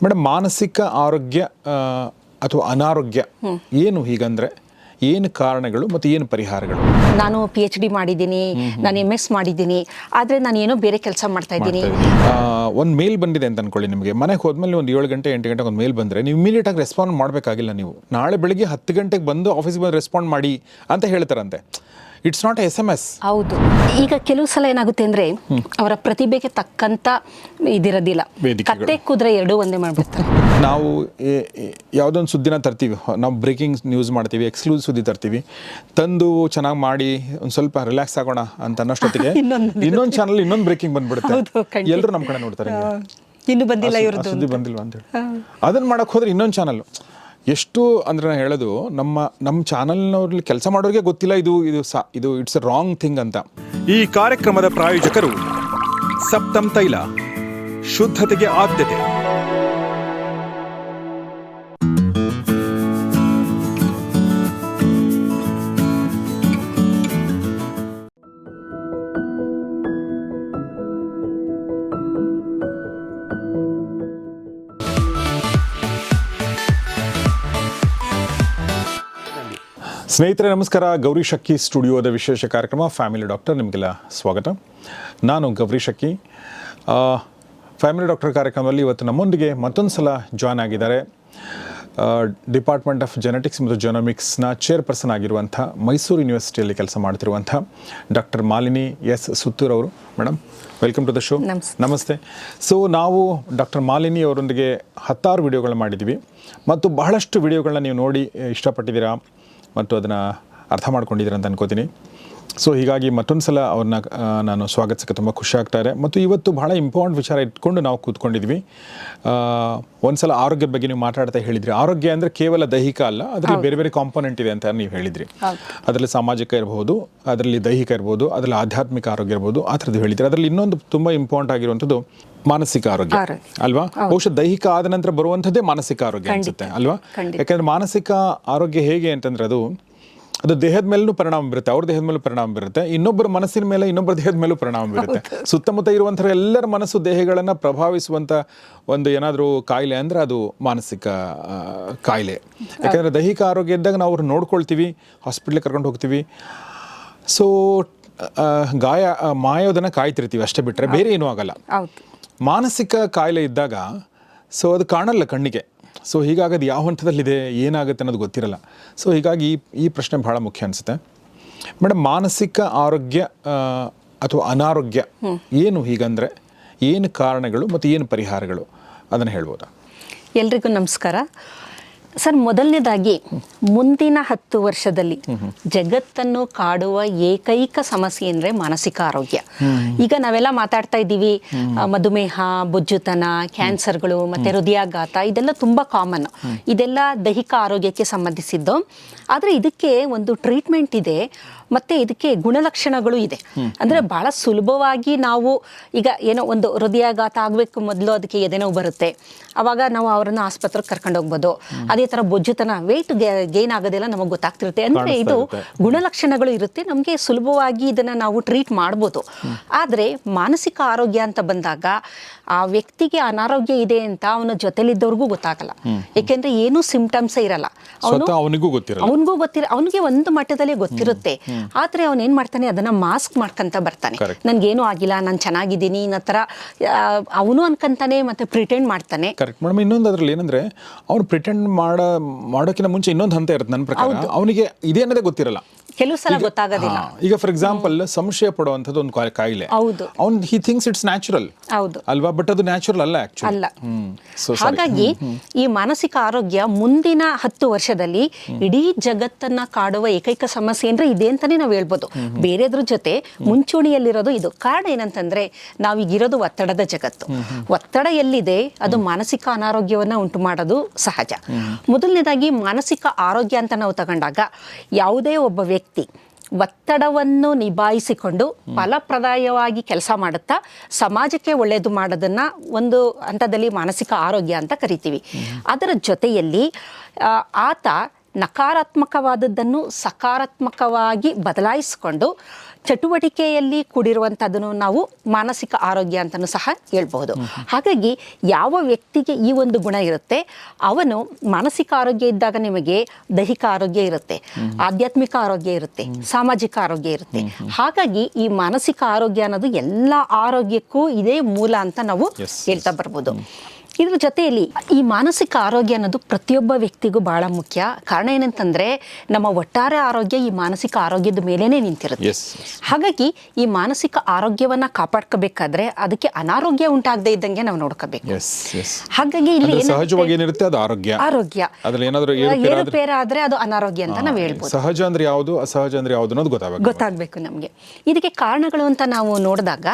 Madam ಮಾನಸಿಕ ಆರೋಗ್ಯ ಅಥವಾ ಅನಾರೋಗ್ಯ ಏನು ಹೀಗಂದ್ರೆ? ಏನು ಕಾರಣಗಳು ಮತ್ತು ಏನು ಪರಿಹಾರಗಳು? ನಾನು ಪಿ ಎಚ್ ಡಿ ಮಾಡಿದ್ದೀನಿ ನಾನು ಎಂ ಎಸ್ ಮಾಡಿದ್ದೀನಿ ಆದರೆ ನಾನು ಏನೋ ಬೇರೆ ಕೆಲಸ ಮಾಡ್ತಾ ಇದ್ದೀನಿ. ಒಂದು ಮೇಲ್ ಬಂದಿದೆ ಅಂತ ಅನ್ಕೊಳ್ಳಿ ನಿಮಗೆ. ಮನೆಗೆ ಹೋದ್ಮೇಲೆ ಒಂದು ಏಳು ಗಂಟೆ ಎಂಟು ಗಂಟೆಗೆ ಒಂದು ಮೇಲ್ ಬಂದರೆ ನೀವು ಇಮಿಡಿಯೇಟ್ ಆಗಿ ರೆಸ್ಪಾಂಡ್ ಮಾಡಬೇಕಾಗಿಲ್ಲ ನೀವು. ನಾಳೆ ಬೆಳಿಗ್ಗೆ ಹತ್ತು ಗಂಟೆಗೆ ಬಂದು ಆಫೀಸ್ಗೆ ಬಂದು ರೆಸ್ಪಾಂಡ್ ಮಾಡಿ ಅಂತ ಹೇಳ್ತಾರಂತೆ. It's not S M S ಹೌದು. ಈಗ ಕೆಲವು ಸಲ ಏನಾಗುತ್ತೆ ಅಂದ್ರೆ ಅವರ ಪ್ರತಿಭೆಗೆ ತಕ್ಕಂತ ಇದಿರೋದಿಲ್ಲ. ಕತ್ತೆ ಕುದುರೆ ಎರಡೂ ಒಂದೇ ಮಾಡ್ಬಿಡ್ತಾರೆ. ನಾವು ಯಾವುದೊಂದು ಸುದ್ದಿನ ತರ್ತೀವಿ. ನಾವು ಬ್ರೇಕಿಂಗ್ ನ್ಯೂಸ್ ಮಾಡ್ತೀವಿ ಎಕ್ಸ್ಕ್ಲೂಸ್ ಸುದ್ದಿ ತರ್ತೀವಿ. ತಂದು ಚೆನ್ನಾಗಿ ಮಾಡಿ ಒಂದು ಸ್ವಲ್ಪ ರಿಲ್ಯಾಕ್ಸ್ ಆಗೋಣ ಅಂತ ಅನ್ನೋಷ್ಟೊತ್ತಿಗೆ ಇನ್ನೊಂದು ಚಾನಲ್ ಇನ್ನೊಂದು ಬ್ರೇಕಿಂಗ್ ಬಂದ್ಬಿಡುತ್ತೆ. ಎಲ್ಲರೂ ನಮ್ಮ ಕಡೆ ನೋಡ್ತಾರೆ ಇನ್ನು ಬಂದಿಲ್ಲ ಇವ್ರದ್ದು ಸುದ್ದಿ ಬಂದಿಲ್ವಾ ಅಂತ ಹೇಳಿ. ಅದನ್ನ ಮಾಡಕ್ ಹೋದ್ರೆ ಇನ್ನೊಂದು ಚಾನಲ್ ಎಷ್ಟು ಅಂದ್ರೆ ನಾನು ಹೇಳೋದು, ನಮ್ಮ ನಮ್ಮ ಚಾನಲ್ನವ್ರಲ್ಲಿ ಕೆಲಸ ಮಾಡೋರಿಗೆ ಗೊತ್ತಿಲ್ಲ ಇದು ಇದು ಸಾ, ಇದು ಇಟ್ಸ್ ಅ ರಾಂಗ್ ಥಿಂಗ್ ಅಂತ. ಈ ಕಾರ್ಯಕ್ರಮದ ಪ್ರಾಯೋಜಕರು ಸಪ್ತಂ ತೈಲ, ಶುದ್ಧತೆಗೆ ಆದ್ಯತೆ. ಸ್ನೇಹಿತರೆ ನಮಸ್ಕಾರ. ಗೌರಿ ಶಕ್ಕಿ ಸ್ಟುಡಿಯೋದ ವಿಶೇಷ ಕಾರ್ಯಕ್ರಮ ಫ್ಯಾಮಿಲಿ ಡಾಕ್ಟರ್ ನಿಮಗೆಲ್ಲ ಸ್ವಾಗತ. ನಾನು ಗೌರಿ ಶಕ್ಕಿ ಫ್ಯಾಮಿಲಿ ಡಾಕ್ಟರ್ ಕಾರ್ಯಕ್ರಮದಲ್ಲಿ ಇವತ್ತು ನಮ್ಮೊಂದಿಗೆ ಮತ್ತೊಂದು ಸಲ ಜಾಯ್ನ್ ಆಗಿದ್ದಾರೆ. ಡಿಪಾರ್ಟ್ಮೆಂಟ್ ಆಫ್ ಜೆನೆಟಿಕ್ಸ್ ಮತ್ತು ಜೆನೋಮಿಕ್ಸ್ನ ಚೇರ್ಪರ್ಸನ್ ಆಗಿರುವಂಥ ಮೈಸೂರು ಯೂನಿವರ್ಸಿಟಿಯಲ್ಲಿ ಕೆಲಸ ಮಾಡ್ತಿರುವಂಥ ಡಾಕ್ಟರ್ ಮಾಲಿನಿ ಎಸ್ ಸುತ್ತೂರ್ ಅವರು. Madam welcome to the show. ನಮಸ್ತೆ. ಸೊ ನಾವು ಡಾಕ್ಟರ್ ಮಾಲಿನಿ ಅವರೊಂದಿಗೆ ಹತ್ತಾರು ವಿಡಿಯೋಗಳನ್ನ ಮಾಡಿದ್ದೀವಿ. ಮತ್ತು ಬಹಳಷ್ಟು ವಿಡಿಯೋಗಳನ್ನ ನೀವು ನೋಡಿ ಇಷ್ಟಪಟ್ಟಿದ್ದೀರಾ? ಮತ್ತು ಅದನ್ನು ಅರ್ಥ ಮಾಡ್ಕೊಂಡಿದ್ದೀರ ಅಂತ ಅನ್ಕೋತೀನಿ. ಸೊ ಹೀಗಾಗಿ ಮತ್ತೊಂದು ಸಲ ಅವ್ರನ್ನ ನಾನು ಸ್ವಾಗತಿಸೋಕ್ಕೆ ತುಂಬ ಖುಷಿ ಆಗ್ತಾರೆ ಮತ್ತು ಇವತ್ತು ಬಹಳ ಇಂಪಾರ್ಟೆಂಟ್ ವಿಚಾರ ಇಟ್ಕೊಂಡು ನಾವು ಕೂತ್ಕೊಂಡಿದ್ವಿ. ಒಂದು ಸಲ ಆರೋಗ್ಯದ ಬಗ್ಗೆ ನೀವು ಮಾತಾಡ್ತಾ ಹೇಳಿದ್ರಿ. ಆರೋಗ್ಯ ಅಂದರೆ ಕೇವಲ ದೈಹಿಕ ಅಲ್ಲ ಅದರಲ್ಲಿ ಬೇರೆ ಬೇರೆ ಕಾಂಪೊನೆಂಟ್ ಇದೆ ಅಂತ ನೀವು ಹೇಳಿದ್ರಿ. ಅದರಲ್ಲಿ ಸಾಮಾಜಿಕ ಇರಬಹುದು ಅದರಲ್ಲಿ ದೈಹಿಕ ಇರ್ಬೋದು ಅದರಲ್ಲಿ ಆಧ್ಯಾತ್ಮಿಕ ಆರೋಗ್ಯ ಇರ್ಬೋದು ಆ ಥರದ್ದು ಹೇಳಿದ್ರಿ. ಅದರಲ್ಲಿ ಇನ್ನೊಂದು ತುಂಬ ಇಂಪಾರ್ಟೆಂಟ್ ಆಗಿರುವಂಥದ್ದು ಮಾನಸಿಕ ಆರೋಗ್ಯ. ಅಲ್ವಾ? ಬಹುಶಃ ದೈಹಿಕ ಆದ ನಂತರ ಬರುವಂಥದ್ದೇ ಮಾನಸಿಕ ಆರೋಗ್ಯ ಅನ್ಸುತ್ತೆ ಅಲ್ವಾ? ಯಾಕಂದ್ರೆ ಮಾನಸಿಕ ಆರೋಗ್ಯ ಹೇಗೆ ಅಂತಂದ್ರೆ ಅದು ಅದು ದೇಹದ ಮೇಲೂ ಪರಿಣಾಮ ಬೀರುತ್ತೆ ಅವ್ರ ದೇಹದ ಮೇಲೂ ಪರಿಣಾಮ ಬೀರುತ್ತೆ ಇನ್ನೊಬ್ಬರ ಮನಸ್ಸಿನ ಮೇಲೆ ಇನ್ನೊಬ್ಬರ ದೇಹದ ಮೇಲೂ ಪರಿಣಾಮ ಬೀರುತ್ತೆ. ಸುತ್ತಮುತ್ತ ಇರುವಂತಹ ಎಲ್ಲರ ಮನಸ್ಸು ದೇಹಗಳನ್ನು ಪ್ರಭಾವಿಸುವಂಥ ಒಂದು ಏನಾದರೂ ಕಾಯಿಲೆ ಅಂದ್ರೆ ಅದು ಮಾನಸಿಕ ಕಾಯಿಲೆ. ಯಾಕಂದ್ರೆ ದೈಹಿಕ ಆರೋಗ್ಯ ಇದ್ದಾಗ ನಾವು ಅವ್ರನ್ನ ನೋಡ್ಕೊಳ್ತೀವಿ ಹಾಸ್ಪಿಟ್ಲಿಗೆ ಕರ್ಕೊಂಡು ಹೋಗ್ತೀವಿ. ಸೊ ಗಾಯ ಮಾಯೋದನ್ನು ಕಾಯ್ತಿರ್ತೀವಿ ಅಷ್ಟೇ ಬಿಟ್ಟರೆ ಬೇರೆ ಏನೂ ಆಗಲ್ಲ. ಮಾನಸಿಕ ಕಾಯಿಲೆ ಇದ್ದಾಗ ಸೊ ಅದು ಕಾಣಲ್ಲ ಕಣ್ಣಿಗೆ. ಸೊ ಹೀಗಾಗಿ ಅದು ಯಾವ ಹಂತದಲ್ಲಿದೆ ಏನಾಗುತ್ತೆ ಅನ್ನೋದು ಗೊತ್ತಿರಲ್ಲ. ಸೊ ಹೀಗಾಗಿ ಈ ಈ ಪ್ರಶ್ನೆ ಬಹಳ ಮುಖ್ಯ ಅನಿಸುತ್ತೆ. ಮೇಡಮ್ ಮಾನಸಿಕ ಆರೋಗ್ಯ ಅಥವಾ ಅನಾರೋಗ್ಯ ಏನು ಹೀಗಂದರೆ ಏನು ಕಾರಣಗಳು ಮತ್ತು ಏನು ಪರಿಹಾರಗಳು? ಅದನ್ನು ಹೇಳ್ಬೋದಾ? ಎಲ್ರಿಗೂ ನಮಸ್ಕಾರ. ಸರ್, ಮೊದಲನೇದಾಗಿ ಮುಂದಿನ ಹತ್ತು ವರ್ಷದಲ್ಲಿ ಜಗತ್ತನ್ನು ಕಾಡುವ ಏಕೈಕ ಸಮಸ್ಯೆ ಅಂದ್ರೆ ಮಾನಸಿಕ ಆರೋಗ್ಯ. ಈಗ ನಾವೆಲ್ಲ ಮಾತಾಡ್ತಾ ಇದ್ದೀವಿ ಮಧುಮೇಹ, ಬೊಜ್ಜುತನ, ಕ್ಯಾನ್ಸರ್ಗಳು ಮತ್ತೆ ಹೃದಯಾಘಾತ, ಇದೆಲ್ಲ ತುಂಬಾ ಕಾಮನ್. ಇದೆಲ್ಲ ದೈಹಿಕ ಆರೋಗ್ಯಕ್ಕೆ ಸಂಬಂಧಿಸಿದ್ದು. ಆದರೆ ಇದಕ್ಕೆ ಒಂದು ಟ್ರೀಟ್ಮೆಂಟ್ ಇದೆ. ಮತ್ತೆ ಇದಕ್ಕೆ ಗುಣಲಕ್ಷಣಗಳು ಇದೆ. ಅಂದ್ರೆ ಬಹಳ ಸುಲಭವಾಗಿ ನಾವು ಈಗ ಏನೋ ಒಂದು ಹೃದಯಾಘಾತ ಆಗಬೇಕು ಮೊದಲು ಅದಕ್ಕೆ ಎದೆನೋ ಬರುತ್ತೆ. ಅವಾಗ ನಾವು ಅವರನ್ನ ಆಸ್ಪತ್ರೆಗೆ ಕರ್ಕೊಂಡು ಹೋಗ್ಬೋದು. ಅದೇ ತರ ಬೊಜ್ಜುತನ ವೆಯ್ಟ್ ಗೇನ್ ಆಗೋದಿಲ್ಲ ನಮಗೆ ಗೊತ್ತಾಗ್ತಿರುತ್ತೆ. ಅಂದ್ರೆ ಇದು ಗುಣಲಕ್ಷಣಗಳು ಇರುತ್ತೆ. ನಮಗೆ ಸುಲಭವಾಗಿ ಇದನ್ನ ನಾವು ಟ್ರೀಟ್ ಮಾಡ್ಬೋದು. ಆದರೆ ಮಾನಸಿಕ ಆರೋಗ್ಯ ಅಂತ ಬಂದಾಗ ಆ ವ್ಯಕ್ತಿಗೆ ಅನಾರೋಗ್ಯ ಇದೆ ಅಂತ ಅವನ ಜೊತೆಲಿದ್ದವ್ರಿಗೂ ಗೊತ್ತಾಗಲ್ಲ. ಯಾಕೆಂದ್ರೆ ಏನೂ ಸಿಂಪ್ಟಮ್ಸ್ ಇರಲ್ಲ. ಅವನಿಗೂ ಗೊತ್ತಿರಲ್ಲ. ಅವನಿಗೂ ಗೊತ್ತಿರ ಅವನಿಗೆ ಒಂದು ಮಟ್ಟದಲ್ಲಿ ಗೊತ್ತಿರುತ್ತೆ. ಆದ್ರೆ ಅವನು ಏನ್ ಮಾಡ್ತಾನೆ? ಅದನ್ನ ಮಾಸ್ಕ್ ಮಾಡ್ಕೊಂತ ಬರ್ತಾನೆ. ನನಗೇನು ಆಗಿಲ್ಲ ನಾನು ಚೆನ್ನಾಗಿದ್ದೀನಿ ಅನ್ನೋ ಥರ ಅವನು ಅನ್ಕೊಂತಾನೆ ಮತ್ತೆ ಪ್ರಿಟೆಂಡ್ ಮಾಡ್ತಾನೆ. ಕರೆಕ್ಟ್ ಮೇಡಮ್ ಇನ್ನೊಂದು ಅದ್ರಲ್ಲಿ ಏನಂದ್ರೆ ಅವ್ನು ಪ್ರಿಟೆಂಡ್ ಮಾಡ ಮಾಡೋಕ್ಕಿಂತ ಮುಂಚೆ ಇನ್ನೊಂದು ಹಂತ ಇರುತ್ತೆ ನನ್ನ ಪ್ರಕಾರ. ಅವನಿಗೆ ಇದೇ ಅನ್ನೋದೇ ಗೊತ್ತಿರಲ್ಲ. ಕೆಲವು ಸಲ ಗೊತ್ತಾಗೋದಿಲ್ಲ. ಈಗ ಫಾರ್ ಎಕ್ಸಾಂಪಲ್ ಸಂಶಯ ಪಡುವಂಥದ್ದು ಒಂದು ಕಾಯಿಲೆ. ಹೌದು. ಅವ್ನು ಹಿ ಥಿಂಕ್ಸ್ ಇಟ್ಸ್ ನ್ಯಾಚುರಲ್ ಹೌದು. ಅಲ್ವಾ? ಬಟ್ ಅದು ನ್ಯಾಚುರಲ್ ಅಲ್ಲ ಅಲ್ಲ. ಹಾಗಾಗಿ ಈ ಮಾನಸಿಕ ಆರೋಗ್ಯ ಮುಂದಿನ ಹತ್ತು ವರ್ಷದಲ್ಲಿ ಇಡೀ ಜಗತ್ತನ್ನ ಕಾಡುವ ಏಕೈಕ ಸಮಸ್ಯೆ ಅಂದ್ರೆ ಇದೆ ಅಂತಾನೆ ನಾವು ಹೇಳ್ಬೋದು. ಬೇರೆದ್ರ ಜೊತೆ ಮುಂಚೂಣಿಯಲ್ಲಿರೋದು ಇದು. ಕಾರಣ ಏನಂತಂದ್ರೆ ನಾವೀಗಿರೋದು ಒತ್ತಡದ ಜಗತ್ತು. ಒತ್ತಡ ಎಲ್ಲಿದೆ? ಅದು ಮಾನಸಿಕ ಅನಾರೋಗ್ಯವನ್ನ ಉಂಟು ಮಾಡೋದು ಸಹಜ. ಮೊದಲನೇದಾಗಿ ಮಾನಸಿಕ ಆರೋಗ್ಯ ಅಂತ ನಾವು ತಗೊಂಡಾಗ ಯಾವುದೇ ಒಬ್ಬ ವ್ಯಕ್ತಿ ಒತ್ತಡವನ್ನು ನಿಭಾಯಿಸಿಕೊಂಡು ಫಲಪ್ರದಾಯವಾಗಿ ಕೆಲಸ ಮಾಡುತ್ತಾ ಸಮಾಜಕ್ಕೆ ಒಳ್ಳೆಯದು ಮಾಡೋದನ್ನ ಒಂದು ಹಂತದಲ್ಲಿ ಮಾನಸಿಕ ಆರೋಗ್ಯ ಅಂತ ಕರಿತೀವಿ. ಅದರ ಜೊತೆಯಲ್ಲಿ ಆತ ನಕಾರಾತ್ಮಕವಾದದ್ದನ್ನು ಸಕಾರಾತ್ಮಕವಾಗಿ ಬದಲಾಯಿಸಿಕೊಂಡು ಚಟುವಟಿಕೆಯಲ್ಲಿ ಕೂಡಿರುವಂಥದ್ದನ್ನು ನಾವು ಮಾನಸಿಕ ಆರೋಗ್ಯ ಅಂತಲೂ ಸಹ ಹೇಳ್ಬೋದು ಹಾಗಾಗಿ ಯಾವ ವ್ಯಕ್ತಿಗೆ ಈ ಒಂದು ಗುಣ ಇರುತ್ತೆ ಅವನು ಮಾನಸಿಕ ಆರೋಗ್ಯ ಇದ್ದಾಗ ನಿಮಗೆ ದೈಹಿಕ ಆರೋಗ್ಯ ಇರುತ್ತೆ ಆಧ್ಯಾತ್ಮಿಕ ಆರೋಗ್ಯ ಇರುತ್ತೆ ಸಾಮಾಜಿಕ ಆರೋಗ್ಯ ಇರುತ್ತೆ. ಹಾಗಾಗಿ ಈ ಮಾನಸಿಕ ಆರೋಗ್ಯ ಅನ್ನೋದು ಎಲ್ಲ ಆರೋಗ್ಯಕ್ಕೂ ಇದೇ ಮೂಲ ಅಂತ ನಾವು ಹೇಳ್ತಾ ಬರ್ಬೋದು. ಇದ್ರ ಜೊತೆಯಲ್ಲಿ ಈ ಮಾನಸಿಕ ಆರೋಗ್ಯ ಅನ್ನೋದು ಪ್ರತಿಯೊಬ್ಬ ವ್ಯಕ್ತಿಗೂ ಬಹಳ ಮುಖ್ಯ. ಕಾರಣ ಏನಂತಂದ್ರೆ ನಮ್ಮ ಒಟ್ಟಾರೆ ಆರೋಗ್ಯ ಈ ಮಾನಸಿಕ ಆರೋಗ್ಯದ ಮೇಲೇನೆ ನಿಂತಿರುತ್ತೆ. ಹಾಗಾಗಿ ಈ ಮಾನಸಿಕ ಆರೋಗ್ಯವನ್ನ ಕಾಪಾಡ್ಕೋಬೇಕಾದ್ರೆ ಅದಕ್ಕೆ ಅನಾರೋಗ್ಯ ಉಂಟಾಗದೇ ಇದ್ದಂಗೆ ನಾವು ನೋಡ್ಕೋಬೇಕು. ಹಾಗಾಗಿ ಇಲ್ಲಿ ಸಹಜವಾಗಿ ಏನಿರುತ್ತೆ ಅದು ಆರೋಗ್ಯ. ಆರೋಗ್ಯ. ಏನಾದ್ರು ಏರುಪೇರ ಆದ್ರೆ ಅದು ಅನಾರೋಗ್ಯ ಅಂತ ನಾವು ಹೇಳ್ಬೋದು. ಸಹಜ ಅಂದ್ರೆ ಯಾವುದು ಅಸಹಜ ಅಂದ್ರೆ ಯಾವುದು ಅನ್ನೋದು ಗೊತ್ತಾಗಬೇಕು. ಗೊತ್ತಾಗಬೇಕು ನಮಗೆ. ಇದಕ್ಕೆ ಕಾರಣಗಳು ಅಂತ ನಾವು ನೋಡಿದಾಗ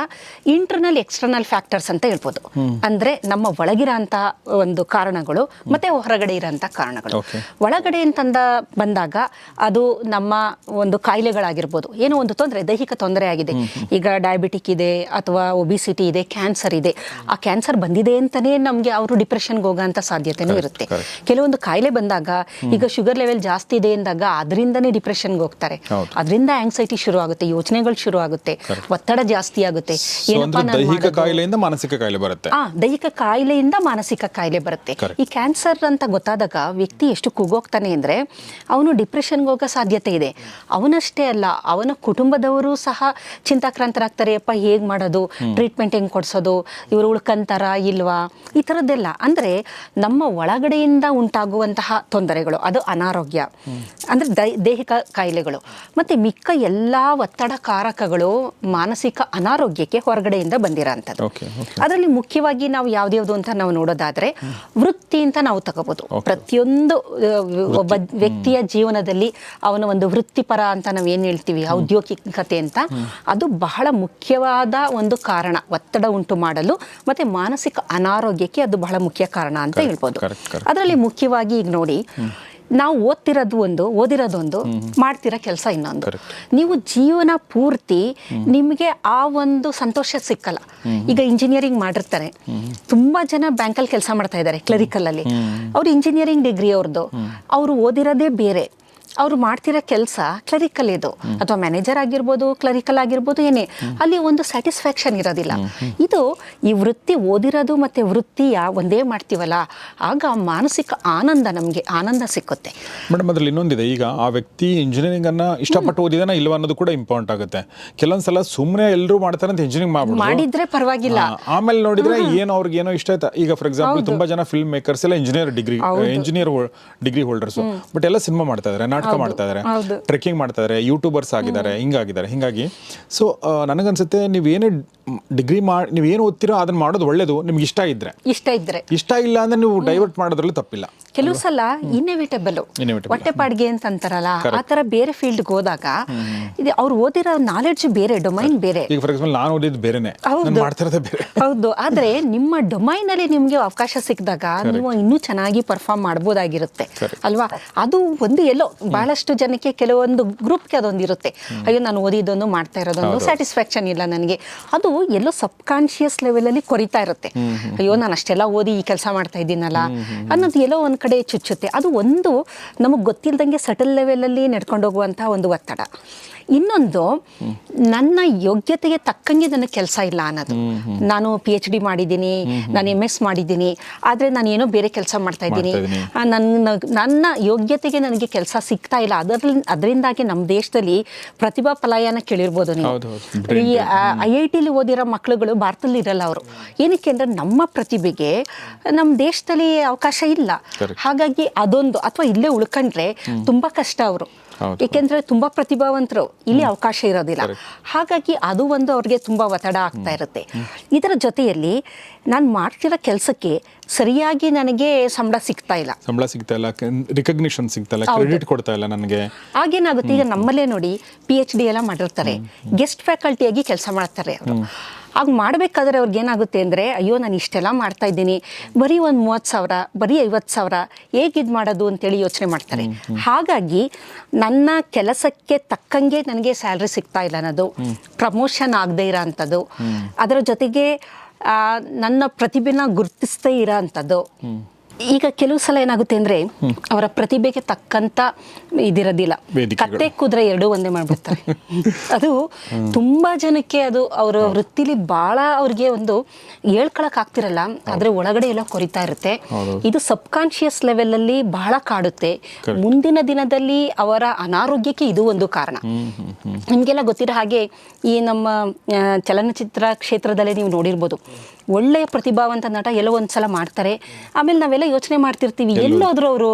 ಇಂಟರ್ನಲ್ ಎಕ್ಸ್ಟರ್ನಲ್ ಫ್ಯಾಕ್ಟರ್ಸ್ ಅಂತ ಹೇಳ್ಬೋದು. ಅಂದ್ರೆ ನಮ್ಮ ಒಳಗಿರೋ ಅಂತ ಒಂದು ಕಾರಣಗಳು ಮತ್ತೆ ಹೊರಗಡೆ ಇರೋಂಥ ಕಾರಣಗಳು. ಒಳಗಡೆ ಅಂತಂದ ಬಂದಾಗ ಅದು ನಮ್ಮ ಒಂದು ಕಾಯಿಲೆಗಳಾಗಿರ್ಬೋದು. ಏನೋ ಒಂದು ತೊಂದರೆ ದೈಹಿಕ ತೊಂದರೆ ಆಗಿದೆ. ಈಗ ಡಯಾಬಿಟಿಕ್ ಇದೆ ಅಥವಾ ಒಬಿಸಿಟಿ ಇದೆ ಕ್ಯಾನ್ಸರ್ ಇದೆ. ಆ ಕ್ಯಾನ್ಸರ್ ಬಂದಿದೆ ಅಂತಲೇ ನಮಗೆ ಅವರು ಡಿಪ್ರೆಷನ್ಗೆ ಹೋಗೋಂಥ ಸಾಧ್ಯತೆನೂ ಇರುತ್ತೆ. ಕೆಲವೊಂದು ಕಾಯಿಲೆ ಬಂದಾಗ ಈಗ ಶುಗರ್ ಲೆವೆಲ್ ಜಾಸ್ತಿ ಇದೆ ಅಂದಾಗ ಅದರಿಂದನೇ ಡಿಪ್ರೆಷನ್ಗೆ ಹೋಗ್ತಾರೆ. ಅದರಿಂದ ಆಂಗ್ಸೈಟಿ ಶುರು ಆಗುತ್ತೆ ಯೋಚನೆಗಳು ಶುರು ಆಗುತ್ತೆ ಒತ್ತಡ ಜಾಸ್ತಿ ಆಗುತ್ತೆ. ಏನಪ್ಪಾ ದೈಹಿಕ? ಕಾಯಿಲೆಯಿಂದ ಮಾನಸಿಕ ಕಾಯಿಲೆ ಬರುತ್ತೆ. ಆ ದೈಹಿಕ ಕಾಯಿಲೆಯಿಂದ ಮಾನಸಿಕ ಕಾಯಿಲೆ ಬರುತ್ತೆ. ಈ ಕ್ಯಾನ್ಸರ್ ಅಂತ ಗೊತ್ತಾದಾಗ ವ್ಯಕ್ತಿ ಎಷ್ಟು ಕುಗೋಗ್ತಾನೆ ಅಂದ್ರೆ ಅವನು ಡಿಪ್ರೆಷನ್ಗೆ ಹೋಗೋ ಸಾಧ್ಯತೆ ಇದೆ. ಅವನಷ್ಟೇ ಅಲ್ಲ ಅವನ ಕುಟುಂಬದವರು ಸಹ ಚಿಂತಾಕ್ರಾಂತರಾಗ್ತಾರೆ ಅಪ್ಪ ಹೇಗೆ ಮಾಡೋದು? ಟ್ರೀಟ್ಮೆಂಟ್ ಹೆಂಗೆ ಕೊಡಿಸೋದು? ಇವರು ಉಳ್ಕಂತಾರ ಇಲ್ವಾ? ಈ ಥರದ್ದೆಲ್ಲ. ಅಂದರೆ ನಮ್ಮ ಒಳಗಡೆಯಿಂದ ಉಂಟಾಗುವಂತಹ ತೊಂದರೆಗಳು ಅದು ಅನಾರೋಗ್ಯ. ಅಂದರೆ ದೈ ದೈಹಿಕ ಕಾಯಿಲೆಗಳು. ಮತ್ತು ಮಿಕ್ಕ ಎಲ್ಲ ಒತ್ತಡ ಕಾರಕಗಳು ಮಾನಸಿಕ ಅನಾರೋಗ್ಯಕ್ಕೆ ಹೊರಗಡೆಯಿಂದ ಬಂದಿರೋ ಅಂಥದ್ದು ಅದರಲ್ಲಿ ಮುಖ್ಯವಾಗಿ ನಾವು ಯಾವ್ದು ಅಂತ ನಾವು ನೋಡೋದಾದ್ರೆ ವೃತ್ತಿ ಅಂತ ನಾವು ತಗೋಬಹುದು ಪ್ರತಿಯೊಂದು ಒಬ್ಬ ವ್ಯಕ್ತಿಯ ಜೀವನದಲ್ಲಿ ಅವನ ಒಂದು ವೃತ್ತಿಪರ ಅಂತ ನಾವು ಏನ್ ಹೇಳ್ತೀವಿ ಔದ್ಯೋಗಿಕತೆ ಅಂತ ಅದು ಬಹಳ ಮುಖ್ಯವಾದ ಒಂದು ಕಾರಣ ಒತ್ತಡ ಉಂಟು ಮಾಡಲು ಮತ್ತೆ ಮಾನಸಿಕ ಅನಾರೋಗ್ಯಕ್ಕೆ ಅದು ಬಹಳ ಮುಖ್ಯ ಕಾರಣ ಅಂತ ಹೇಳ್ಬೋದು. ಅದರಲ್ಲಿ ಮುಖ್ಯವಾಗಿ ಈಗ ನೋಡಿ ನಾವು ಓದ್ತಿರೋದು ಒಂದು ಓದಿರೋದೊಂದು ಮಾಡ್ತಿರೋ ಕೆಲಸ ಇನ್ನೊಂದು. ನೀವು ಜೀವನ ಪೂರ್ತಿ ನಿಮಗೆ ಆ ಒಂದು ಸಂತೋಷ ಸಿಕ್ಕಲ್ಲ. ಈಗ ಇಂಜಿನಿಯರಿಂಗ್ ಮಾಡಿರ್ತಾರೆ. ತುಂಬಾ ಜನ ಬ್ಯಾಂಕಲ್ಲಿ ಕೆಲಸ ಮಾಡ್ತಾ ಇದ್ದಾರೆ ಕ್ಲರಿಕಲ್ ಅಲ್ಲಿ. ಅವ್ರು ಇಂಜಿನಿಯರಿಂಗ್ ಡಿಗ್ರಿ ಅವ್ರದ್ದು ಅವರು ಓದಿರೋದೇ ಬೇರೆ. ಅವ್ರು ಮಾಡ್ತಿರೋ ಕೆಲಸ ಕ್ಲರಿಕಲ್ ಇದು. ಅಥವಾ ಮ್ಯಾನೇಜರ್ ಆಗಿರ್ಬೋದು ಕ್ಲರಿಕಲ್ ಆಗಿರ್ಬೋದು ಏನೇ. ಅಲ್ಲಿ ಒಂದು ಸ್ಯಾಟಿಸ್ಫ್ಯಾಕ್ಷನ್ ಇರೋದಿಲ್ಲ. ಇದು ಈ ವೃತ್ತಿ ಓದಿರೋದು ಮತ್ತೆ ವೃತ್ತಿಯ ಒಂದೇ ಮಾಡ್ತೀವಲ್ಲ ಆಗ ಮಾನಸಿಕ ಆನಂದ ನಮಗೆ ಆನಂದ ಸಿಕ್ಕುತ್ತೆ. ಮೇಡಮ್ ಅದರಲ್ಲಿ ಇನ್ನೊಂದಿದೆ. ಈಗ ಆ ವ್ಯಕ್ತಿ ಇಂಜಿನಿಯರಿಂಗ್ ಅನ್ನ ಇಷ್ಟಪಟ್ಟು ಓದಿದಾನ ಇಲ್ಲವ ಅನ್ನೋದು ಕೂಡ ಇಂಪಾರ್ಟೆಂಟ್ ಆಗುತ್ತೆ. ಕೆಲವೊಂದ್ಸಲ ಸುಮ್ಮನೆ ಎಲ್ಲರೂ ಮಾಡ್ತಾರೆ ಅಂತ ಇಂಜಿನಿಯರಿಂಗ್ ಮಾಡಿದ್ರೆ ಪರವಾಗಿಲ್ಲ. ಆಮೇಲೆ ನೋಡಿದ್ರೆ ಏನು ಅವ್ರಿಗೆ ಏನೋ ಇಷ್ಟ ಆಯ್ತಾ? ಈಗ ಫಾರ್ ಎಕ್ಸಾಂಪಲ್ ತುಂಬಾ ಜನ ಫಿಲ್ಮ್ ಮೇಕರ್ಸ್ ಎಲ್ಲ engineer degree engineer degree holders but ಎಲ್ಲ ಸಿನಿಮಾ ಮಾಡ್ತಾ ಇದ್ದಾರೆ ನಾಟಕ ಮಾಡ್ತಾ ಇದ್ದಾರೆ ಟ್ರೆಕ್ಕಿಂಗ್ ಮಾಡ್ತಾ ಇದ್ದಾರೆ ಯೂಟ್ಯೂಬರ್ಸ್ ಆಗಿದ್ದಾರೆ ಹಿಂಗಾಗಿದ್ದಾರೆ ಹಿಂಗಾಗಿ. ಸೊ ನನಗನ್ಸುತ್ತೆ ನೀವೇನೇ ಡಿಗ್ರಿ ಮಾಡಿ ನೀವೇನು ಓದ್ತೀರೋ ಅದನ್ನ ಮಾಡೋದು ಒಳ್ಳೇದು ನಿಮ್ಗೆ ಇಷ್ಟ ಇದ್ರೆ. ಇಷ್ಟ ಇದ್ರೆ. ಇಷ್ಟ ಇಲ್ಲ ಅಂದ್ರೆ ನೀವು ಡೈವರ್ಟ್ ಮಾಡೋದ್ರಲ್ಲಿ ತಪ್ಪಿಲ್ಲ. ಕೆಲವು ಸಲ ಇನ್ನೆವಿಟಬಲ್. ಹೊಟ್ಟೆ ಪಾಡ್ಗೆ ಅಂತ ಅಂತಾರಲ್ಲ ಆ ತರ ಬೇರೆ ಫೀಲ್ಡ್ ಹೋದಾಗ ಇದು ಅವ್ರು ಓದಿರೋ ನಾಲೆಡ್ಜ್ ಬೇರೆ ಡೊಮೈನ್ ಬೇರೆ. ಈಗ ಫಾರ್ ಎಕ್ಸಾಂಪಲ್ ನಾನು ಓದಿದ್ದು ಬೇರೆನೆ. ಹೌದು. ಆದ್ರೆ ನಿಮ್ಮ ಡೊಮೈನ್ ಅಲ್ಲಿ ನಿಮ್ಗೆ ಅವಕಾಶ ಸಿಕ್ಕಿದಾಗ ನೀವು ಇನ್ನೂ ಚೆನ್ನಾಗಿ ಪರ್ಫಾರ್ಮ್ ಮಾಡಬಹುದಾಗಿರುತ್ತೆ ಅಲ್ವಾ? ಅದು ಒಂದು ಎಲ್ಲೋ ಬಹಳಷ್ಟು ಜನಕ್ಕೆ ಕೆಲವೊಂದು ಗ್ರೂಪ್ಗೆ ಅದೊಂದು ಇರುತ್ತೆ ಅಯ್ಯೋ ನಾನು ಓದಿದ್ದೊಂದು ಮಾಡ್ತಾ ಇರೋದೊಂದು ಸ್ಯಾಟಿಸ್ಫ್ಯಾಕ್ಷನ್ ಇಲ್ಲ ನನಗೆ. ಅದು ಎಲ್ಲೋ ಸಬ್ ಕಾನ್ಶಿಯಸ್ ಲೆವೆಲಲ್ಲಿ ಕೊರಿತಾ ಇರುತ್ತೆ. ಅಯ್ಯೋ ನಾನು ಅಷ್ಟೆಲ್ಲ ಓದಿ ಈ ಕೆಲಸ ಮಾಡ್ತಾ ಇದ್ದೀನಲ್ಲ ಅನ್ನೋದು ಎಲ್ಲೋ ಒಂದ್ ಕಡೆ ಚುಚ್ಚುತ್ತೆ. ಅದು ಒಂದು ನಮಗೆ ಗೊತ್ತಿಲ್ಲದಂಗೆ ಸಟಲ್ ಲೆವೆಲಲ್ಲಿ ನಡ್ಕೊಂಡು ಹೋಗುವಂತಹ ಒಂದು ಒತ್ತಡ. ಇನ್ನೊಂದು ನನ್ನ ಯೋಗ್ಯತೆಗೆ ತಕ್ಕಂಗೆ ನನಗೆ ಕೆಲಸ ಇಲ್ಲ ಅನ್ನೋದು. ನಾನು ಪಿ ಎಚ್ ಡಿ ಮಾಡಿದ್ದೀನಿ ನಾನು ಎಂ ಎಸ್ ಮಾಡಿದ್ದೀನಿ ಆದರೆ ನಾನು ಏನೋ ಬೇರೆ ಕೆಲಸ ಮಾಡ್ತಾ ಇದ್ದೀನಿ. ನನ್ನ ನನ್ನ ಯೋಗ್ಯತೆಗೆ ನನಗೆ ಕೆಲಸ ಸಿಗ್ತಾ ಇಲ್ಲ. ಅದರಲ್ಲಿ ಅದರಿಂದಾಗಿ ನಮ್ಮ ದೇಶದಲ್ಲಿ ಪ್ರತಿಭಾ ಪಲಾಯನ ಕೇಳಿರ್ಬೋದು ನೀವು. ಈ ಐ ಐ ಟಿಲಿ ಓದಿರೋ ಮಕ್ಕಳುಗಳು ಭಾರತದಲ್ಲಿ ಇರಲ್ಲ ಅವರು. ಏನಕ್ಕೆ ಅಂದರೆ ನಮ್ಮ ಪ್ರತಿಭೆಗೆ ನಮ್ಮ ದೇಶದಲ್ಲಿ ಅವಕಾಶ ಇಲ್ಲ. ಹಾಗಾಗಿ ಅದೊಂದು ಅಥವಾ ಇಲ್ಲೇ ಉಳ್ಕೊಂಡ್ರೆ ತುಂಬಾ ಕಷ್ಟ ಅವರು. ಏಕೆಂದ್ರೆ ತುಂಬಾ ಪ್ರತಿಭಾವಂತರು ಇಲ್ಲಿ ಅವಕಾಶ ಇರೋದಿಲ್ಲ. ಹಾಗಾಗಿ ಅದು ಒಂದು ಅವ್ರಿಗೆ ತುಂಬಾ ಒತ್ತಡ ಆಗ್ತಾ ಇರುತ್ತೆ. ಇದರ ಜೊತೆಯಲ್ಲಿ ನಾನು ಮಾಡ್ತಿರೋ ಕೆಲಸಕ್ಕೆ ಸರಿಯಾಗಿ ನನಗೆ ಸಂಬಳ ಸಿಗ್ತಾ ಇಲ್ಲ. ಸಂಬಳ ಸಿಗ್ತಾ ಇಲ್ಲ ರಿಕಗ್ನಿಷನ್ ಸಿಗ್ತಾ ಇಲ್ಲ ಕ್ರೆಡಿಟ್ ಕೊಡ್ತಾ ಇಲ್ಲ ನನಗೆ. ಆಗೇನಾಗುತ್ತೆ ಈಗ ನಮ್ಮಲ್ಲೇ ನೋಡಿ ಪಿ ಎಚ್ ಡಿ ಎಲ್ಲ ಮಾಡಿರ್ತಾರೆ. ಗೆಸ್ಟ್ ಫ್ಯಾಕಲ್ಟಿಯಾಗಿ ಕೆಲಸ ಮಾಡ್ತಾರೆ ಅವರು. ಆಗ ಮಾಡಬೇಕಾದ್ರೆ ಅವ್ರಿಗೆ ಏನಾಗುತ್ತೆ ಅಂದರೆ ಅಯ್ಯೋ ನಾನು ಇಷ್ಟೆಲ್ಲ ಮಾಡ್ತಾ ಇದ್ದೀನಿ. ಬರೀ ಒಂದು ಮೂವತ್ತು ಸಾವಿರ ಬರೀ ಐವತ್ತು ಸಾವಿರ ಹೇಗೆ ಇದು ಮಾಡೋದು? ಅಂತೇಳಿ ಯೋಚನೆ ಮಾಡ್ತಾರೆ. ಹಾಗಾಗಿ ನನ್ನ ಕೆಲಸಕ್ಕೆ ತಕ್ಕಂಗೆ ನನಗೆ ಸ್ಯಾಲ್ರಿ ಸಿಗ್ತಾ ಇಲ್ಲ ಅನ್ನೋದು. ಪ್ರಮೋಷನ್ ಆಗದೆ ಇರೋ ಅಂಥದ್ದು ಅದರ ಜೊತೆಗೆ ನನ್ನ ಪ್ರತಿಭೆನ ಗುರುತಿಸ್ತೇ ಇರೋ ಅಂಥದ್ದು ಈಗ ಕೆಲವು ಸಲ ಏನಾಗುತ್ತೆ ಅಂದ್ರೆ ಅವರ ಪ್ರತಿಭೆಗೆ ತಕ್ಕಂತ ಇದಿರೋದಿಲ್ಲ. ಕತ್ತೆ ಕುದುರೆ ಎರಡೂ ಒಂದೇ ಮಾಡ್ಬಿಡ್ತಾರೆ. ಅದು ತುಂಬಾ ಜನಕ್ಕೆ ಅದು ಅವರ ವೃತ್ತಿಲಿ ಬಹಳ ಅವ್ರಿಗೆ ಒಂದು ಹೇಳ್ಕೊಳಕ್ ಆಗ್ತಿರಲ್ಲ ಆದ್ರೆ ಒಳಗಡೆ ಎಲ್ಲ ಕೊರಿತಾ ಇರುತ್ತೆ. ಇದು ಸಬ್ ಕಾನ್ಶಿಯಸ್ ಲೆವೆಲ್ ಅಲ್ಲಿ ಬಹಳ ಕಾಡುತ್ತೆ ಮುಂದಿನ ದಿನದಲ್ಲಿ ಅವರ ಅನಾರೋಗ್ಯಕ್ಕೆ ಇದು ಒಂದು ಕಾರಣ. ನಿಮ್ಗೆಲ್ಲ ಗೊತ್ತಿರೋ ಹಾಗೆ ಈ ನಮ್ಮ ಚಲನಚಿತ್ರ ಕ್ಷೇತ್ರದಲ್ಲೇ ನೀವು ನೋಡಿರ್ಬೋದು. ಒಳ್ಳೆಯ ಪ್ರತಿಭಾವಂತ ನಟ ಎಲ್ಲೋ ಒಂದ್ಸಲ ಮಾಡ್ತಾರೆ. ಆಮೇಲೆ ನಾವೆಲ್ಲ ಯೋಚನೆ ಮಾಡ್ತಿರ್ತೀವಿ ಎಲ್ಲೋದ್ರು ಅವರು.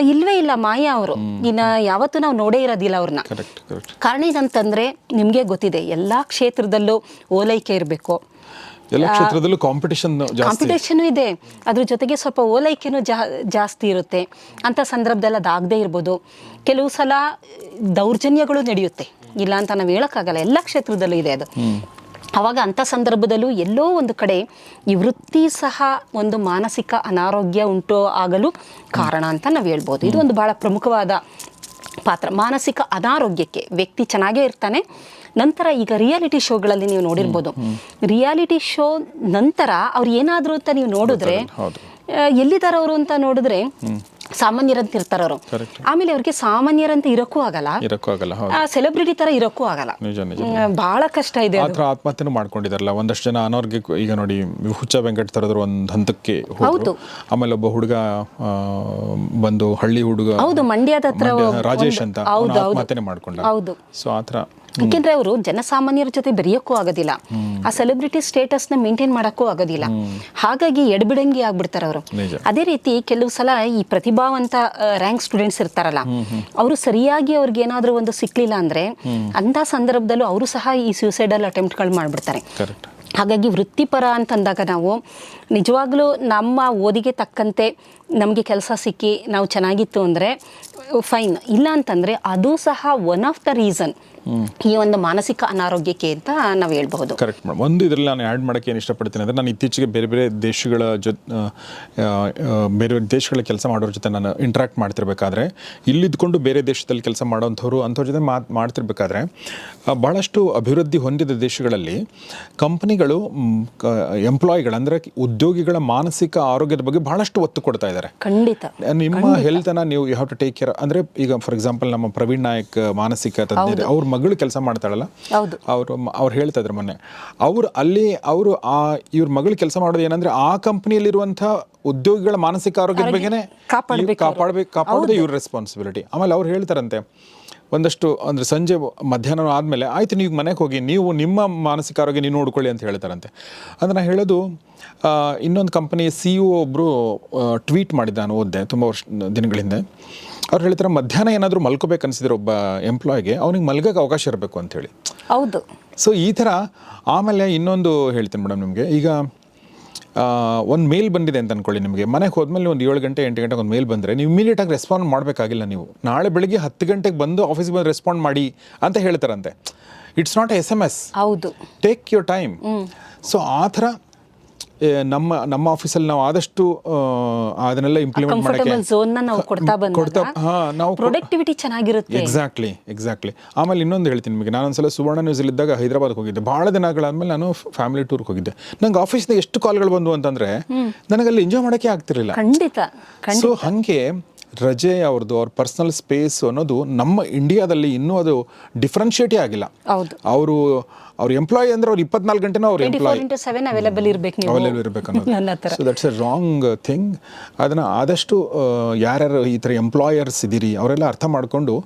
ಇಲ್ವೇ ಇಲ್ಲ ಮಾಯಾ ಅವರು. ಇನ್ನ ಯಾವತ್ತೂ ನಾವು ನೋಡೇ ಇರೋದಿಲ್ಲ ಅವ್ರನ್ನ ಕಾರಣ ಏನಂತಂದ್ರೆ ನಿಮ್ಗೆ ಗೊತ್ತಿದೆ ಎಲ್ಲಾ ಕ್ಷೇತ್ರದಲ್ಲೂ ಓಲೈಕೆ ಇರಬೇಕು. ಎಲ್ಲ ಕ್ಷೇತ್ರದಲ್ಲೂ ಕಾಂಪಿಟಿಷನ್ ಕಾಂಪಿಟೇಷನ್ ಇದೆ. ಅದ್ರ ಜೊತೆಗೆ ಸ್ವಲ್ಪ ಓಲೈಕೆನೂ ಜಾ ಜಾಸ್ತಿ ಇರುತ್ತೆ. ಅಂತ ಸಂದರ್ಭದಲ್ಲಿ ಅದಾಗದೇ ಇರ್ಬೋದು. ಕೆಲವು ಸಲ ದೌರ್ಜನ್ಯಗಳು ನಡೆಯುತ್ತೆ. ಇಲ್ಲ ಅಂತ ನಾವು ಹೇಳೋಕ್ಕಾಗಲ್ಲ ಎಲ್ಲ ಕ್ಷೇತ್ರದಲ್ಲೂ ಇದೆ ಅದು. ಅವಾಗ ಅಂಥ ಸಂದರ್ಭದಲ್ಲೂ ಎಲ್ಲೋ ಒಂದು ಕಡೆ ಈ ವೃತ್ತಿ ಸಹ ಒಂದು ಮಾನಸಿಕ ಅನಾರೋಗ್ಯ ಉಂಟು ಆಗಲು ಕಾರಣ ಅಂತ ನಾವು ಹೇಳ್ಬೋದು. ಇದು ಒಂದು ಭಾಳ ಪ್ರಮುಖವಾದ ಪಾತ್ರ. ಮಾನಸಿಕ ಅನಾರೋಗ್ಯಕ್ಕೆ ವ್ಯಕ್ತಿ ಚೆನ್ನಾಗೇ ಇರ್ತಾನೆ ನಂತರ ಈಗ ರಿಯಾಲಿಟಿ ಶೋಗಳಲ್ಲಿ ನೀವು ನೋಡಿರ್ಬೋದು. ರಿಯಾಲಿಟಿ ಶೋ ನಂತರ ಅವ್ರು ಏನಾದರೂ ಅಂತ ನೀವು ನೋಡಿದ್ರೆ ಎಲ್ಲಿದ್ದಾರೆ ಅವರು ಅಂತ ನೋಡಿದ್ರೆ ಸಾಮಾನ್ಯರಂತ ಇರ್ತಾರ ಅವರು. ಆಮೇಲೆ ಅವ್ರಿಗೆ ಸಾಮಾನ್ಯರಂತ ಇರಕ್ಕೂ ಆಗಲ್ಲ. ಇರಕ್ಕೂ ಆಗಲ್ಲ ಸೆಲೆಬ್ರಿಟಿ ತರ ಇರಕ್ಕೂ ಆಗಲ್ಲ. ಬಹಳ ಕಷ್ಟ ಇದೆ ಆ ಅದು. ಥರ ಆತ್ಮಹತ್ಯೆನೂ ಮಾಡ್ಕೊಂಡಿದಾರಲ್ಲ ಒಂದಷ್ಟು ಜನ ಅನಾರೋಗ್ಯ ಈಗ ನೋಡಿ ಹುಚ್ಚ ವೆಂಕಟ ತರದ್ರು ಒಂದು ಹಂತಕ್ಕೆ ಹೌದು. ಆಮೇಲೆ ಒಬ್ಬ ಹುಡುಗ ಬಂದು ಹಳ್ಳಿ ಹುಡುಗ ಹೌದು ಮಂಡ್ಯದ ಹತ್ರ ರಾಜೇಶ್ ಅಂತ. ಆತ್ಮಹತ್ಯೆನೇ ಮಾಡ್ಕೊಂಡ ಹೌದು. ಸೊ ಆ ಥರ ಯಾಕೆಂದ್ರೆ ಅವರು ಜನಸಾಮಾನ್ಯರ ಜೊತೆ ಬೆರೆಯೋಕ್ಕೂ ಆಗೋದಿಲ್ಲ. ಆ ಸೆಲೆಬ್ರಿಟಿ ಸ್ಟೇಟಸ್ನ ಮೇಂಟೈನ್ ಮಾಡಕ್ಕೂ ಆಗೋದಿಲ್ಲ. ಹಾಗಾಗಿ ಎಡಬಿಡಂಗಿ ಆಗ್ಬಿಡ್ತಾರೆ ಅವರು. ಅದೇ ರೀತಿ ಕೆಲವು ಸಲ ಈ ಪ್ರತಿಭಾವಂತ ರ್ಯಾಂಕ್ ಸ್ಟೂಡೆಂಟ್ಸ್ ಇರ್ತಾರಲ್ಲ ಅವರು ಸರಿಯಾಗಿ ಅವ್ರಿಗೆ ಏನಾದ್ರೂ ಒಂದು ಸಿಕ್ಲಿಲ್ಲ ಅಂದ್ರೆ ಅಂತ ಸಂದರ್ಭದಲ್ಲೂ ಅವರು ಸಹ ಈ ಸೂಸೈಡಲ್ ಅಟೆಂಪ್ಟ್ಗಳು ಮಾಡ್ಬಿಡ್ತಾರೆ. ಹಾಗಾಗಿ ವೃತ್ತಿಪರ ಅಂತಂದಾಗ ನಾವು ನಿಜವಾಗ್ಲೂ ನಮ್ಮ ಓದಿಗೆ ತಕ್ಕಂತೆ ನಮಗೆ ಕೆಲಸ ಸಿಕ್ಕಿ ನಾವು ಚೆನ್ನಾಗಿತ್ತು ಅಂದರೆ ಫೈನ್ ಇಲ್ಲ ಅಂತಂದರೆ ಅದು ಸಹ ಒನ್ ಆಫ್ ದ ರೀಸನ್ ಈ ಒಂದು ಮಾನಸಿಕ ಅನಾರೋಗ್ಯಕ್ಕೆ ಅಂತ ನಾವು ಹೇಳ್ಬಹುದು. ಕರೆಕ್ಟ್ ಮೇಡಮ್ ಒಂದು ಇದರಲ್ಲಿ ನಾನು ಆ್ಯಡ್ ಮಾಡೋಕ್ಕೆ ಏನು ಇಷ್ಟಪಡ್ತೀನಿ ಅಂದರೆ ನಾನು ಇತ್ತೀಚೆಗೆ ಬೇರೆ ಬೇರೆ ದೇಶಗಳ ಜೊತೆ ಬೇರೆ ಬೇರೆ ದೇಶಗಳ ಕೆಲಸ ಮಾಡೋರ ಜೊತೆ ನಾನು ಇಂಟ್ರಾಕ್ಟ್ ಮಾಡ್ತಿರ್ಬೇಕಾದ್ರೆ ಇಲ್ಲಿದ್ಕೊಂಡು ಬೇರೆ ದೇಶದಲ್ಲಿ ಕೆಲಸ ಮಾಡೋಂಥವ್ರು ಅಂಥವ್ರ ಜೊತೆ ಮಾತು ಮಾಡ್ತಿರ್ಬೇಕಾದ್ರೆ ಭಾಳಷ್ಟು ಅಭಿವೃದ್ಧಿ ಹೊಂದಿದ ದೇಶಗಳಲ್ಲಿ ಕಂಪನಿಗಳು ಎಂಪ್ಲಾಯಿಗಳು ಅಂದರೆ ಉದ್ಯೋಗಿಗಳ ಮಾನಸಿಕ ಆರೋಗ್ಯದ ಬಗ್ಗೆ ಭಾಳಷ್ಟು ಒತ್ತು ಕೊಡ್ತಾ ಇದ್ದಾರೆ ಖಂಡಿತ. ನಿಮ್ಮ ಹೆಲ್ತನ್ನು ನೀವು you have to take care ಅಂದರೆ ಈಗ ಫಾರ್ ಎಕ್ಸಾಂಪಲ್ ನಮ್ಮ ಪ್ರವೀಣ್ ನಾಯಕ್ ಮಾನಸಿಕ ತಜ್ಞರು ಅವ್ರ ಮಗಳು ಕೆಲಸ ಮಾಡ್ತಾಳಲ್ಲ. ಅವರು ಅವ್ರು ಹೇಳ್ತಾ ಇದ್ರು ಮೊನ್ನೆ. ಅವರು ಅಲ್ಲಿ ಅವರು ಆ ಇವ್ರ ಮಗಳು ಕೆಲಸ ಮಾಡೋದು ಏನಂದ್ರೆ ಆ ಕಂಪ್ನಿಯಲ್ಲಿರುವಂಥ ಉದ್ಯೋಗಿಗಳ ಮಾನಸಿಕ ಆರೋಗ್ಯದ ಬಗ್ಗೆನೇ ಕಾಪಾಡ್ಬೇಕು ಕಾಪಾಡೋದು ಇವ್ರ ರೆಸ್ಪಾನ್ಸಿಬಿಲಿಟಿ ಆಮೇಲೆ ಅವ್ರು ಹೇಳ್ತಾರಂತೆ ಒಂದಷ್ಟು ಅಂದ್ರೆ ಸಂಜೆ ಮಧ್ಯಾಹ್ನ ಆದಮೇಲೆ ಆಯ್ತು ನೀವು ಮನೆಗೆ ಹೋಗಿ ನೀವು ನಿಮ್ಮ ಮಾನಸಿಕ ಆರೋಗ್ಯ ನೀವು ನೋಡ್ಕೊಳ್ಳಿ ಅಂತ ಹೇಳ್ತಾರಂತೆ. ಅಂದ್ರೆ ನಾನು ಹೇಳೋದು ಇನ್ನೊಂದು ಕಂಪನಿ ಸಿ ಒಬ್ರು ಒಬ್ಬರು ಟ್ವೀಟ್ ಮಾಡಿದ್ದ ನಾನು ಓದಿದೆ ತುಂಬ ವರ್ಷ ದಿನಗಳ ಹಿಂದೆ ಅವ್ರು ಹೇಳ್ತಾರೆ ಮಧ್ಯಾಹ್ನ ಏನಾದರೂ ಮಲ್ಕೋಬೇಕು ಅನಿಸಿದ್ರೆ ಒಬ್ಬ ಎಂಪ್ಲಾಯ್ಗೆ ಅವ್ನಿಗೆ ಮಲ್ಗೋಕೆ ಅವಕಾಶ ಇರಬೇಕು ಅಂಥೇಳಿ ಹೌದು. ಸೊ ಈ ಥರ ಆಮೇಲೆ ಇನ್ನೊಂದು ಹೇಳ್ತೀನಿ ಮೇಡಮ್ ನಿಮಗೆ. ಈಗ ಒಂದು ಮೇಲ್ ಬಂದಿದೆ ಅಂತ ಅನ್ಕೊಳ್ಳಿ ನಿಮಗೆ. ಮನೆಗೆ ಹೋದ್ಮೇಲೆ ಒಂದು ಏಳು ಗಂಟೆ ಎಂಟು ಗಂಟೆಗೆ ಒಂದು ಮೇಲ್ ಬಂದರೆ ನೀವು ಇಮಿಡಿಯೇಟಾಗಿ ರೆಸ್ಪಾಂಡ್ ಮಾಡಬೇಕಾಗಿಲ್ಲ ನೀವು. ನಾಳೆ ಬೆಳಿಗ್ಗೆ ಹತ್ತು ಗಂಟೆಗೆ ಬಂದು ಆಫೀಸ್ಗೆ ಬಂದು ರೆಸ್ಪಾಂಡ್ ಮಾಡಿ ಅಂತ ಹೇಳ್ತಾರಂತೆ. It's not S M S ಹೌದು. ಟೇಕ್ ಯುವರ್ ಟೈಮ್ ಸೊ ಆ ಥರ ನಮ್ಮ ನಮ್ಮ ಆಫೀಸಲ್ಲಿ ನಾವು ಆದಷ್ಟು ಅದನ್ನೆಲ್ಲ ಇಂಪ್ಲಿಮೆಂಟ್ ಮಾಡಕ್ಕೆ ಮಾಡೋಕ್ಕೆ ಝೋನ್ ನಾವು ಕೊಡ್ತಾ ಕೊಡ್ತಾ ಹಾ ನಾವು ಪ್ರೊಡಕ್ಟಿವಿಟಿ ಚೆನ್ನಾಗಿರುತ್ತೆ. ಎಕ್ಸಾಕ್ಟ್ಲಿ ಎಕ್ಸಾಕ್ಟ್ಲಿ ಆಮೇಲೆ ಇನ್ನೊಂದು ಹೇಳ್ತೀನಿ ನಿಮಗೆ. ನಾನೊಂದ್ಸಲ ಸುವರ್ಣ ನ್ಯೂಸಲ್ಲಿ ಇದ್ದಾಗ ಹೈದರಾಬಾದ್ಗೆ ಹೋಗಿದ್ದೆ. ಭಾಳ ದಿನಗಳಾದ್ಮೇಲೆ ನಾನು ಫ್ಯಾಮಿಲಿ ಟೂರ್ಗೆ ಹೋಗಿದ್ದೆ. ನಂಗೆ ಆಫೀಸ್ನ ಎಷ್ಟು ಕಾಲ್ಗಳು ಬಂದು ಅಂತಂದ್ರೆ ನನಗೆ ಅಲ್ಲಿ ಎಂಜಾಯ್ ಮಾಡೋಕ್ಕೆ ಆಗ್ತಿರಲಿಲ್ಲ. ಖಂಡಿತ ಸೊ ಹಾಗೆ ರಜೆ ಅವ್ರದ್ದು ಅವ್ರ ಪರ್ಸನಲ್ ಸ್ಪೇಸ್ ಅನ್ನೋದು ನಮ್ಮ ಇಂಡಿಯಾದಲ್ಲಿ ಇನ್ನೂ ಅದು ಡಿಫ್ರೆನ್ಷಿಯೇಟೇ ಆಗಿಲ್ಲ. ಅವರು ಅವ್ರ ಎಂಪ್ಲಾಯಿ ಅಂದ್ರೆ ಅವ್ರು ಇಪ್ಪತ್ನಾಲ್ಕು ಗಂಟೆನೂ ಅವ್ರ ಎಂಪ್ಲಾಯಿ ಅವೈಲೇಬಲ್ ಇರ್ಬೇಕು ಅವೈಲೇಬಲ್ ಇರಬೇಕು ಅನ್ನೋದು. So that's a wrong thing ಅದನ್ನು ಆದಷ್ಟು ಯಾರ್ಯಾರು ಈ ಥರ ಎಂಪ್ಲಾಯರ್ಸ್ ಇದ್ದೀರಿ ಅವರೆಲ್ಲ ಅರ್ಥ ಮಾಡಿಕೊಂಡು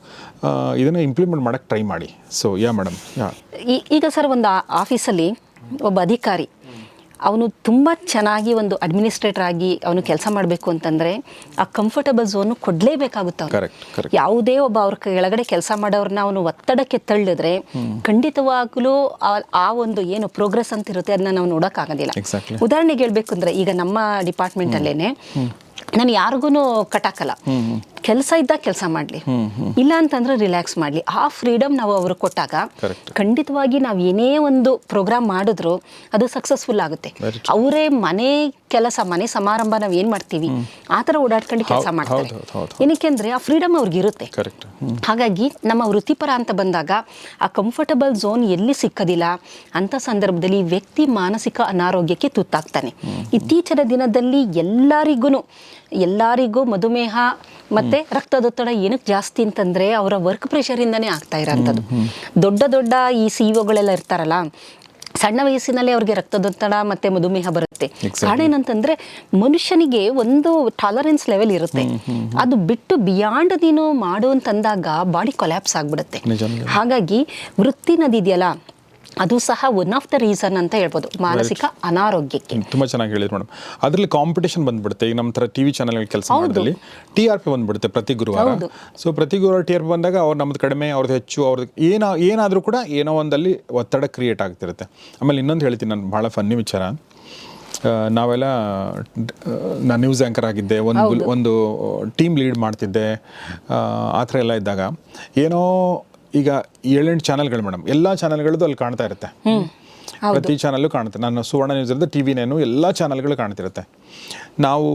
ಇದನ್ನು ಇಂಪ್ಲಿಮೆಂಟ್ ಮಾಡೋಕ್ಕೆ ಟ್ರೈ ಮಾಡಿ. ಸೊ ಯಾ ಮೇಡಮ್ ಯಾ ಈಗ ಸರ್ ಒಂದು ಆಫೀಸಲ್ಲಿ ಒಬ್ಬ ಅಧಿಕಾರಿ ಅವನು ತುಂಬ ಚೆನ್ನಾಗಿ ಒಂದು ಅಡ್ಮಿನಿಸ್ಟ್ರೇಟರ್ ಆಗಿ ಅವನು ಕೆಲಸ ಮಾಡಬೇಕು ಅಂತಂದರೆ ಆ ಕಂಫರ್ಟಬಲ್ ಝೋನು ಕೊಡಲೇಬೇಕಾಗುತ್ತೆ correct. ಯಾವುದೇ ಒಬ್ಬ ಅವ್ರ ಕೆಳಗಡೆ ಕೆಲಸ ಮಾಡೋರನ್ನ ಅವನು ಒತ್ತಡಕ್ಕೆ ತಳ್ಳಿದ್ರೆ ಖಂಡಿತವಾಗಲೂ ಆ- ಒಂದು ಏನು ಪ್ರೋಗ್ರೆಸ್ ಅಂತ ಇರುತ್ತೆ ಅದನ್ನ ನಾವು ನೋಡೋಕ್ಕಾಗೋದಿಲ್ಲ. ಉದಾಹರಣೆಗೆ ಹೇಳ್ಬೇಕು ಅಂದ್ರೆ ಈಗ ನಮ್ಮ ಡಿಪಾರ್ಟ್ಮೆಂಟಲ್ಲೇನೆ ನಾನು ಯಾರಿಗೂ ಕಟಾಕಲ್ಲ ಕೆಲಸ ಇದ್ದಾಗ ಕೆಲಸ ಮಾಡಲಿ. ಇಲ್ಲ ಅಂತಂದ್ರೆ ರಿಲ್ಯಾಕ್ಸ್ ಮಾಡಲಿ. ಆ ಫ್ರೀಡಮ್ ನಾವು ಅವ್ರಿಗೆ ಕೊಟ್ಟಾಗ. ಖಂಡಿತವಾಗಿ ನಾವು ಏನೇ ಒಂದು ಪ್ರೋಗ್ರಾಮ್ ಮಾಡಿದ್ರು ಅದು ಸಕ್ಸಸ್ಫುಲ್ ಆಗುತ್ತೆ. ಅವರೇ ಮನೆ ಕೆಲಸ ಮನೆ ಸಮಾರಂಭ ನಾವು ಏನು ಮಾಡ್ತೀವಿ? ಆ ಥರ ಓಡಾಡ್ಕೊಂಡು ಕೆಲಸ ಮಾಡ್ತಾರೆ. ಏನಕ್ಕೆ ಅಂದರೆ ಆ ಫ್ರೀಡಮ್ ಅವ್ರಿಗೆ ಇರುತ್ತೆ. ಹಾಗಾಗಿ ನಮ್ಮ ವೃತ್ತಿಪರ ಅಂತ ಬಂದಾಗ ಆ ಕಂಫರ್ಟಬಲ್ ಝೋನ್ ಎಲ್ಲಿ ಸಿಕ್ಕದಿಲ್ಲ ಅಂಥ ಸಂದರ್ಭದಲ್ಲಿ ವ್ಯಕ್ತಿ ಮಾನಸಿಕ ಅನಾರೋಗ್ಯಕ್ಕೆ ತುತ್ತಾಗ್ತಾನೆ. ಇತ್ತೀಚಿನ ದಿನದಲ್ಲಿ ಎಲ್ಲರಿಗೂ ಎಲ್ಲರಿಗೂ ಮಧುಮೇಹ ಮತ್ತೆ ರಕ್ತದೊತ್ತಡ ಏನಕ್ಕೆ ಜಾಸ್ತಿ ಅಂತಂದ್ರೆ ಅವರ ವರ್ಕ್ ಪ್ರೆಷರಿಂದನೇ ಆಗ್ತಾ ಇರೋಂಥದ್ದು. ದೊಡ್ಡ ದೊಡ್ಡ ಈ ಸಿ ಇಒಗಳೆಲ್ಲ ಇರ್ತಾರಲ್ಲ ಸಣ್ಣ ವಯಸ್ಸಿನಲ್ಲೇ ಅವ್ರಿಗೆ ರಕ್ತದೊತ್ತಡ ಮತ್ತೆ ಮಧುಮೇಹ ಬರುತ್ತೆ. ಕಾರಣ ಏನಂತಂದ್ರೆ ಮನುಷ್ಯನಿಗೆ ಒಂದು ಟಾಲರೆನ್ಸ್ ಲೆವೆಲ್ ಇರುತ್ತೆ. ಅದು ಬಿಟ್ಟು ಬಿಯಾಂಡ್ ನೀನು ಮಾಡು ಅಂತಂದಾಗ ಬಾಡಿ ಕೊಲ್ಯಾಪ್ಸ್ ಆಗ್ಬಿಡುತ್ತೆ. ಹಾಗಾಗಿ ವೃತ್ತಿನದಿದೆಯಲ್ಲ ಅದು ಸಹ ಒನ್ ಆಫ್ ದ ರೀಸನ್ ಅಂತ ಹೇಳ್ಬೋದು ಮಾನಸಿಕ ಅನಾರೋಗ್ಯಕ್ಕೆ. ತುಂಬ ಚೆನ್ನಾಗಿ ಹೇಳಿದ್ರು ಮೇಡಮ್. ಅದರಲ್ಲಿ ಕಾಂಪಿಟೇಷನ್ ಬಂದ್ಬಿಡುತ್ತೆ. ಈಗ ನಮ್ಮ ಥರ ಟಿ ವಿ ಚಾನಲ್ ಕೆಲಸ ಮಾಡೋದ್ರಲ್ಲಿ ಟಿ ಆರ್ ಪಿ ಬಂದ್ಬಿಡುತ್ತೆ ಪ್ರತಿ ಗುರುವಾರ. ಸೊ ಪ್ರತಿ ಗುರುವಾರ ಟಿ ಆರ್ ಪಿ ಬಂದಾಗ ಅವ್ರು ನಮ್ದು ಕಡಿಮೆ ಅವ್ರದ್ದು ಹೆಚ್ಚು ಅವ್ರದ್ದು ಏನೋ ಏನಾದರೂ ಕೂಡ ಏನೋ ಒಂದಲ್ಲಿ ಒತ್ತಡ ಕ್ರಿಯೇಟ್ ಆಗ್ತಿರುತ್ತೆ. ಆಮೇಲೆ ಇನ್ನೊಂದು ಹೇಳ್ತೀನಿ ನಾನು ಭಾಳ ಫನ್ನಿ ವಿಚಾರ. ನಾವೆಲ್ಲ ನಾನು ನ್ಯೂಸ್ ಆ್ಯಂಕರ್ ಆಗಿದ್ದೆ ಒಂದು ಒಂದು ಟೀಮ್ ಲೀಡ್ ಮಾಡ್ತಿದ್ದೆ. ಆ ಥರ ಎಲ್ಲ ಇದ್ದಾಗ ಏನೋ ಈಗ ಏಳೆಂಟು ಚಾನಲ್ಗಳು ಮೇಡಮ್. ಎಲ್ಲ ಚಾನಲ್ಗಳದ್ದು ಅಲ್ಲಿ ಕಾಣ್ತಾ ಇರುತ್ತೆ. ಪ್ರತಿ ಚಾನಲ್ಲು ಕಾಣುತ್ತೆ. ನಾನು ಸುವರ್ಣ ನ್ಯೂಸ್ ಇರೋದು ಟಿ ನೇನು ಎಲ್ಲ ಚಾನಲ್ಗಳು ಕಾಣ್ತಿರುತ್ತೆ. ನಾವು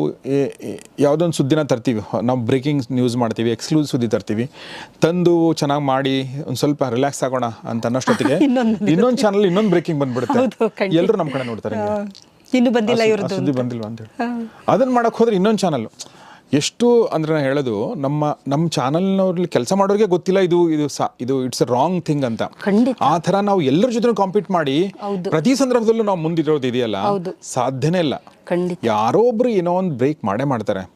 ಯಾವುದೊಂದು ಸುದ್ದಿನ ತರ್ತೀವಿ. ನಾವು ಬ್ರೇಕಿಂಗ್ ನ್ಯೂಸ್ ಮಾಡ್ತೀವಿ ಎಕ್ಸ್ಕ್ಲೂಸಿವ್ ಸುದ್ದಿ ತರ್ತೀವಿ. ತಂದು ಚೆನ್ನಾಗಿ ಮಾಡಿ ಒಂದು ಸ್ವಲ್ಪ ರಿಲ್ಯಾಕ್ಸ್ ಆಗೋಣ ಅಂತ ಅನ್ನೋಷ್ಟೊತ್ತಿಗೆ ಇನ್ನೊಂದು ಚಾನಲ್ ಇನ್ನೊಂದು ಬ್ರೇಕಿಂಗ್ ಬಂದ್ಬಿಡುತ್ತೆ. ಎಲ್ಲರೂ ನಮ್ಮ ಕಡೆ ನೋಡ್ತಾರೆ. ಇನ್ನು ಬಂದಿಲ್ಲ ಸುದ್ದಿ ಬಂದಿಲ್ವಾ ಅಂತ ಹೇಳಿ. ಅದನ್ನ ಮಾಡಕ್ ಹೋದ್ರೆ ಇನ್ನೊಂದು ಚಾನಲ್ ಎಷ್ಟು ಅಂದ್ರೆ ನಾನು ಹೇಳೋದು ನಮ್ಮ ನಮ್ಮ ಚಾನಲ್ನವ್ರಲ್ಲಿ ಕೆಲಸ ಮಾಡೋರಿಗೆ ಗೊತ್ತಿಲ್ಲ ಇದು ಇದು ಸಾ- ಇದು ಇಟ್ಸ್ ಅ ರಾಂಗ್ ಥಿಂಗ್ ಅಂತ. ಆ ಥರ ನಾವು ಎಲ್ಲರ ಜೊತೆ ಕಾಂಪೀಟ್ ಮಾಡಿ ಪ್ರತಿ ಸಂದರ್ಭದಲ್ಲೂ ನಾವು ಮುಂದಿರೋದು ಇದೆಯಲ್ಲ. ಸಾಧ್ಯನೇ ಇಲ್ಲ. ಯಾರೋ ಒಬ್ರು ಏನೋ ಒಂದು ಬ್ರೇಕ್ ಮಾಡೇ ಮಾಡ್ತಾರೆ.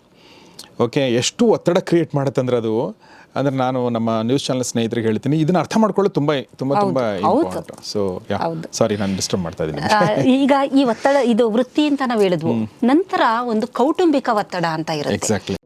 ಓಕೆ ಎಷ್ಟು ಒತ್ತಡ ಕ್ರಿಯೇಟ್ ಮಾಡುತ್ತಂದ್ರೆ ಅದು ಅಂದ್ರೆ ನಾನು ನಮ್ಮ ನ್ಯೂಸ್ ಚಾನಲ್ ಸ್ನೇಹಿತರಿಗೆ ಹೇಳ್ತೀನಿ ಇದನ್ನ ಅರ್ಥ ಮಾಡ್ಕೊಳ್ಳೋದು ತುಂಬಾ ತುಂಬಾ ತುಂಬಾ ಇಂಪಾರ್ಟೆಂಟ್ ಸೊ. ಸಾರಿ ನಾನು ಡಿಸ್ಟರ್ಬ್ ಮಾಡ್ತಾ ಇದ್ದೀನಿ. ಈಗ ಈ ಒತ್ತಡ ಇದು ವೃತ್ತಿ ಅಂತ ನಾವು ಹೇಳಿದ್ವು. ನಂತರ ಒಂದು ಕೌಟುಂಬಿಕ ಒತ್ತಡ ಅಂತ ಇರುತ್ತೆ. ಎಕ್ಸಾಕ್ಟ್ಲಿ